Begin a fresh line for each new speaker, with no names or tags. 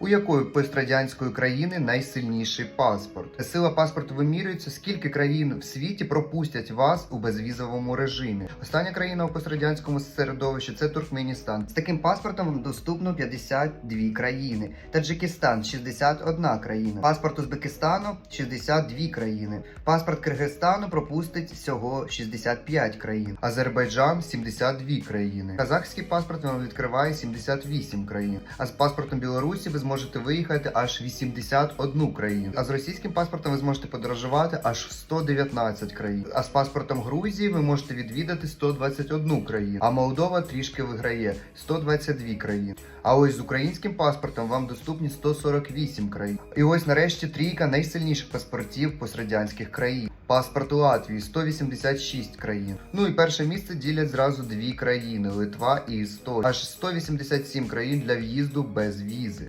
У якої пострадянської країни найсильніший паспорт? Сила паспорту вимірюється, скільки країн в світі пропустять вас у безвізовому режимі. Остання країна у пострадянському середовищі це Туркменістан. З таким паспортом доступно 52 країни. Таджикистан 61 країна. Паспорт Узбекистану 62 країни. Паспорт Киргизстану пропустить всього 65 країн. Азербайджан 72 країни. Казахський паспорт вам відкриває 78 країн. А з паспортом Білорусі ви зможете виїхати аж 81 країну. А з російським паспортом ви зможете подорожувати аж в 119 країн. А з паспортом Грузії ви можете відвідати 121 країну. А Молдова трішки виграє 122 країни. А ось з українським паспортом вам доступні 148 країн. І ось нарешті трійка найсильніших паспортів пострадянських країн. Паспорт Латвії 186 країн. Ну і перше місце ділять зразу дві країни Литва і Естонія. Аж 187 країн для в'їзду без візи.